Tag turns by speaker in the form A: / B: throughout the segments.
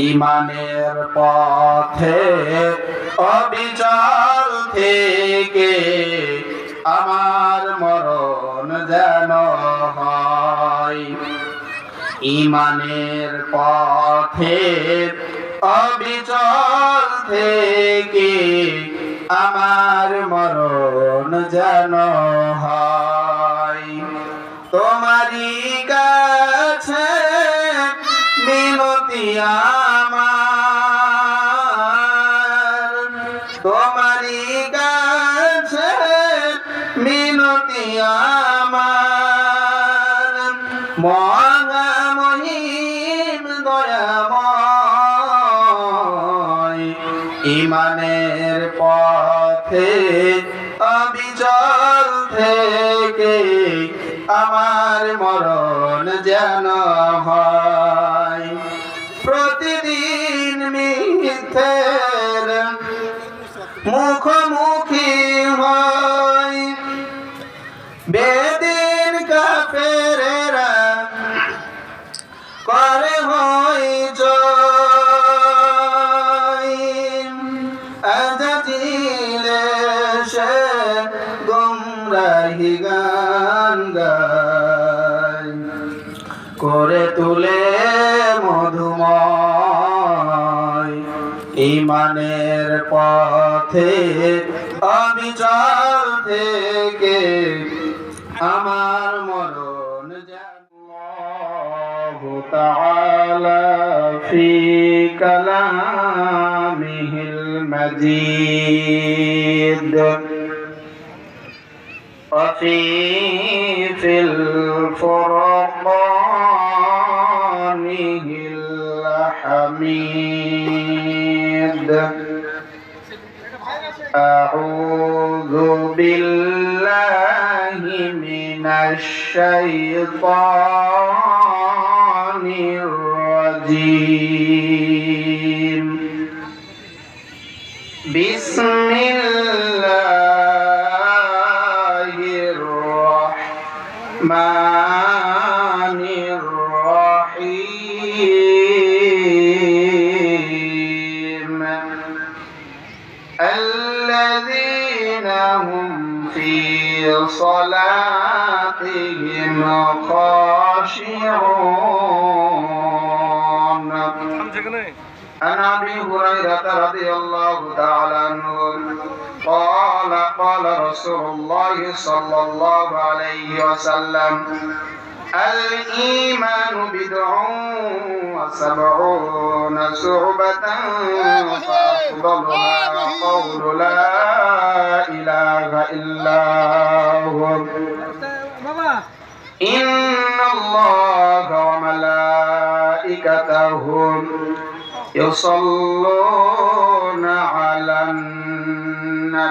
A: ইমানের পথে অবিচল থেকে আমার মরণ যেন হয়। ইমানের পথে অবিচল থেকে আমার মরণ যেন হয়। তোমারই কাছে মিনতি অবিচল থেকে আমার মরণ যেন হয়। গুমরাহি গান গায় করে তুলে মধুময় ইমানের পথে অবিচল থেকে আমার মরণ الله تعالى في كلامه المجيد وفي في الفرقان الحميد. أعوذ بالله من الشيطان الرجيم. بسم الله الرحمن الرحيم. الذين هم في صلاتهم خاشعون. عن أبي هريرة رضي الله تعالى عنه. قال قال رسول الله صلى الله عليه وسلم الإيمان بدع وسبعون شعبة فأفضلها قول لا إله إلا هو إن الله وملائكته يصلون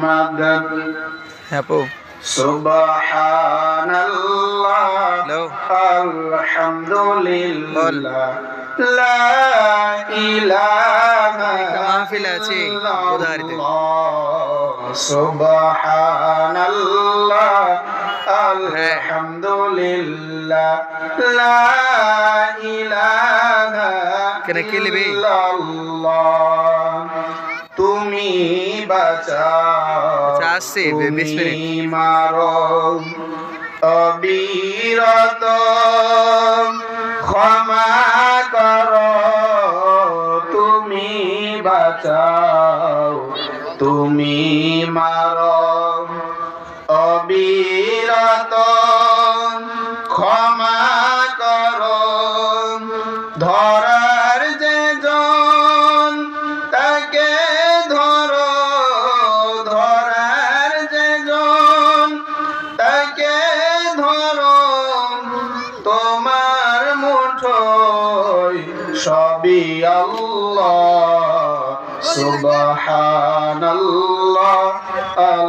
A: محمد
B: হ্যাঁ আপু
A: سبحان الله
B: হ্যালো
A: الحمد لله لا إله
B: একটা মাহফিল আছে
A: إلا
B: উদাহরিতে।
A: الله سبحان الله الحمد لله لا إله
B: কেনে কে নেবে?
A: إلا الله তুমি বাঁচাও
B: আচ্ছা, আসছে, বিশ মিনিট।
A: মারো অবিরত ক্ষমা কর তুমি বাঁচাও তুমি মার অবিরত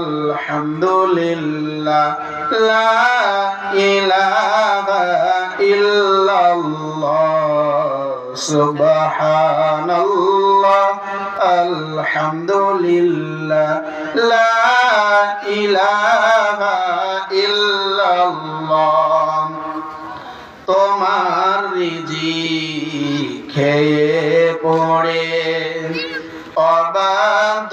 A: আলহামদুলিল্লাহ লা ইলাহা ইল্লাল্লাহ সুবহানাল্লাহ আলহামদুলিল্লাহ লা ইলাহা ইল্লাল্লাহ। তোমার রিজি খেয়ে পড়ে অবাধ্য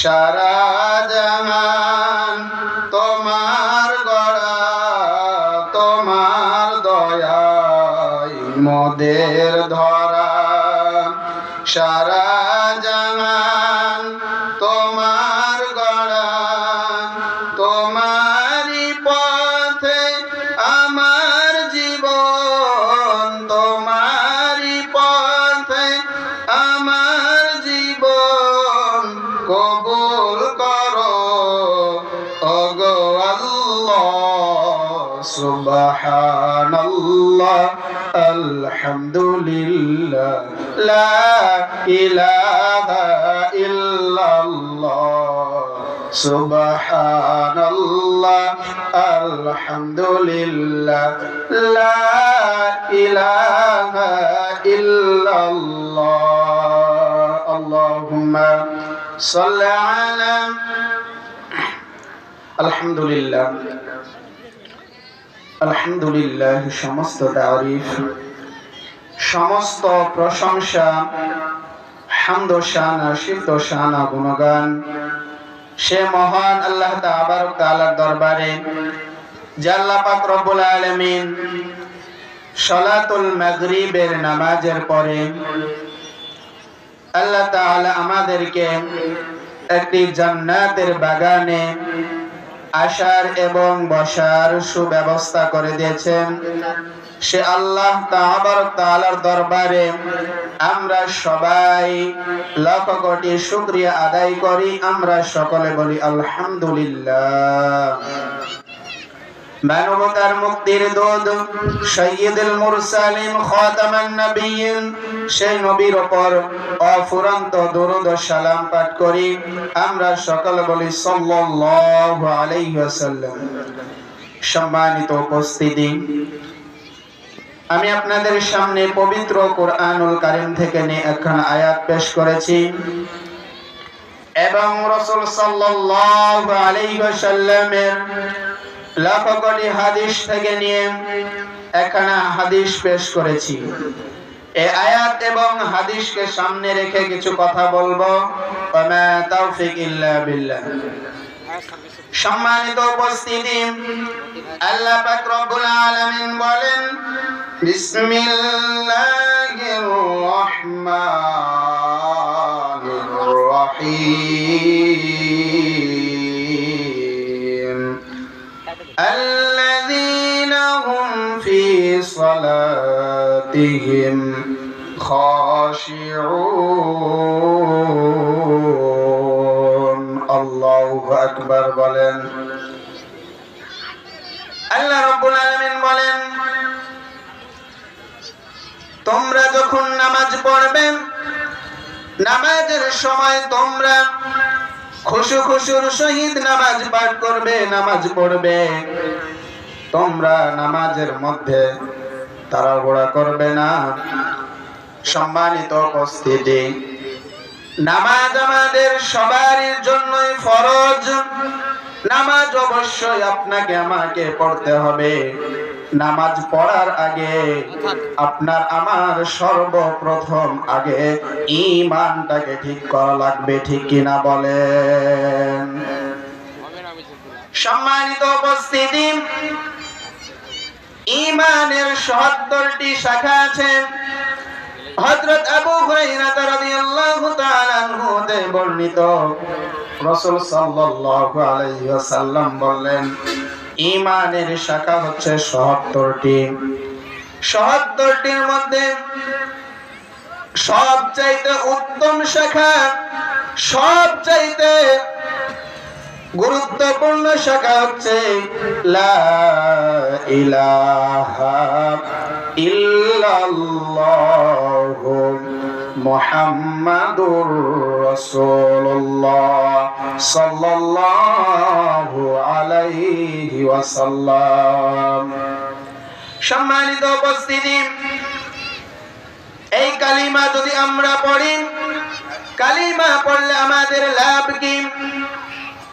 A: সারা জাহান তোমার গড়া তোমার দয়া মদের ধরা। সারা জাহান সুবহানাল্লাহ আলহামদুলিল্লাহ লা ইলাহা ইল্লাল্লাহ সুবহানাল্লাহ আলহামদুলিল্লাহ লা ইলাহা ইল্লাল্লাহ আল্লাহুম্মা সাল্লি আলা আলহামদুলিল্লাহ। আলহামদুলিল্লাহ, সমস্ত তারিফ, সমস্ত প্রশংসা হামদ শানা শিফত শানা গুণগান। সে মহান আল্লাহ তাআলার দরবারে পাক রব্বুল আলামিন সালাতুল মাগরিবের নামাজের পরে আল্লাহ তাআলা আমাদেরকে একটি জান্নাতের বাগানে আসার এবং বসার সুব্যবস্থা করে দিয়েছেন। সে আল্লাহ তাআলার দরবারে আমরা সবাই লক্ষ কোটি শুক্রিয়া আদায় করি। আমরা সকলে বলি আলহামদুলিল্লাহ। মানবতার মুক্তির দুধ সৈয়দুল মুরসালিন খাতামান নবিয়্যিন সেই নবীর উপর অফুরন্ত দরুদ ও সালাম পাঠ করি আমরা সকলে বলি সাল্লাল্লাহু আলাইহি ওয়াসাল্লাম। সম্মানিত উপস্থিতি। আমি আপনাদের সামনে পবিত্র কোরআনুল কারীম থেকে নিয়ে একখানা আয়াত পেশ করেছি। এবং রাসূল সাল্লাল্লাহু আলাইহি ওয়াসাল্লামের লাখ হাদিস থেকে নিয়ে একখানা হাদিস পেশ করেছি। এই আয়াত এবং হাদিসকে সামনে রেখে কিছু কথা বলব। ইল্লা সম্মানিত আল্লাহ বলেন الذين هم في صلاتهم خاشعون الله أكبر বলেন আল্লাহ রব্বুল আলামিন বলেন তোমরা যখন নামাজ পড়বে নামাজের সময় তোমরা খুশু খুশুর সহিত নামাজ পাঠ করবে, নামাজ পড়বে। তোমরা নামাজের মধ্যে তাড়াহুড়া করবে না। সম্মানিত উপস্থিতি, নামাজ আমাদের সবারই জন্যই ফরজ। নামাজ অবশ্যই আপনাকে, আমাকে পড়তে হবে। নামাজ পড়ার আগে আপনার আমার সর্বপ্রথম আগে ইমানটাকে ঠিক করা লাগবে, ঠিক কিনা বলেন? সম্মানিত উপস্থিতি ইমানের সত্তরটি শাখা আছে। হযরত আবু হুরায়রা রাদিয়াল্লাহু তাআলা বর্ণিত। রাসূল ওয়াসাল্লাম বললেন ইমানের শাখা হচ্ছে ৭০টি ৭০টির মধ্যে সবচাইতে উত্তম শাখা, সবচাইতে গুরুত্বপূর্ণ শাখা হচ্ছে লা ইলাহা ইল্লাল্লাহ মুহাম্মাদুর রাসূলুল্লাহ সাল্লাল্লাহু আলাইহি ওয়াসাল্লাম। সম্মানিত উপস্থিতি, এই কালিমা যদি আমরা পড়ি, কালিমা পড়লে আমাদের লাভ কি?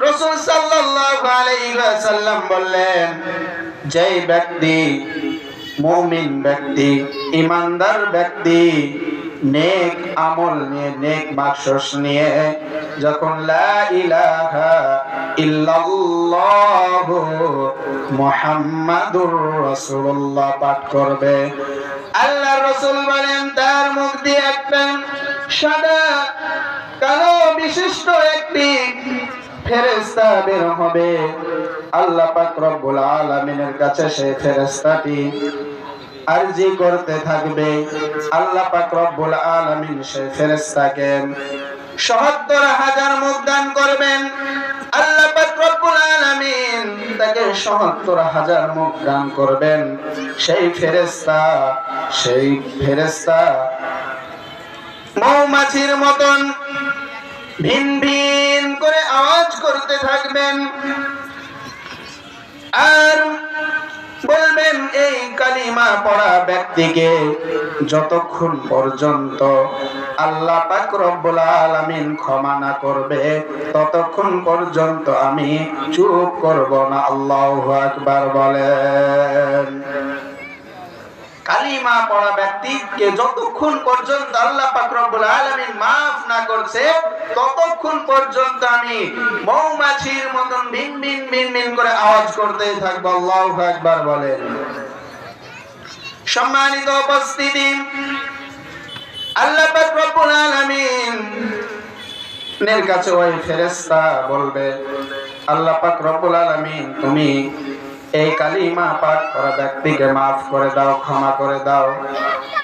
A: রসুল সাল্লাল্লাহু আলাইহি ওয়াসাল্লাম বললেন, যেই ব্যক্তি মুমিন ব্যক্তি ইমানদার ব্যক্তি নেক আমল নিয়ে, নেক মাকসুস নিয়ে যখন লা ইলাহা ইল্লাল্লাহ মুহাম্মাদুর রাসূলুল্লাহ পাঠ করবে আল্লাহ রসুল বলেন, তার মুখ দিয়ে একটা সাদা, কালো বিশিষ্ট একটি ফেরেস্তা বের হবে। আল্লাহ পাক রব্বুল আলামিনের কাছে সেই ফেরেস্তাটি আরজি করতে থাকবে। আল্লাহ পাক রব্বুল আলামিন সেই ফেরেস্তাকে সত্তর হাজার মুখ দান করবেন। আল্লাহ পাক রব্বুল আলামিন তাকে সত্তর হাজার মুখ দান করবেন। সেই ফেরেস্তা সেই ফেরেস্তা মৌমাছির মতন ভিন ভিন করে আওয়াজ করতে থাকবেন। আর বলবেন, এই কালিমা পড়া ব্যক্তিকে যতক্ষণ পর্যন্ত আল্লাহ পাক রব্বুল আলামিন ক্ষমা না করবে, ততক্ষণ পর্যন্ত আমি চুপ করব না। আল্লাহু আকবার বলেন। কালিমা পড়া ব্যক্তিকে যতক্ষণ পর্যন্ত আল্লাহ পাক রব্বুল আলামিন maaf না করছে, ততক্ষণ পর্যন্ত আমি মৌমাছির মতন ভিন ভিন ভিন ভিন করে আওয়াজ করতেই থাকব। আল্লাহু আকবার বলেন। সম্মানিত উপস্থিতি, আল্লাহ পাক রব্বুল আলামিন এর কাছে ওই ফেরেশতা বলবে, আল্লাহ পাক রব্বুল আলামিন তুমি এই কালিমা পাঠ করা ব্যক্তিকে মাফ করে দাও, ক্ষমা করে দাও।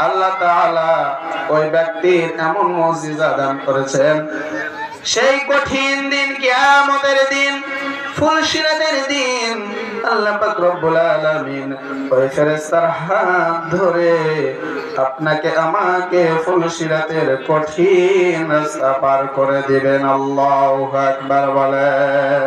A: আল্লাহ তাআলা ওই ব্যক্তির এমন মুজিজা দান করেছেন। সেই কঠিন দিন, কিয়ামতের দিন ফুলসিরাতের দিন আল্লাহ পাক রব্বুল আলামিন ওই ফেরেশতার হাত ধরে আপনাকে, আমাকে ফুলসিরাতের কঠিন রাস্তা পার করে দিবেন। আল্লাহু আকবার বলেন।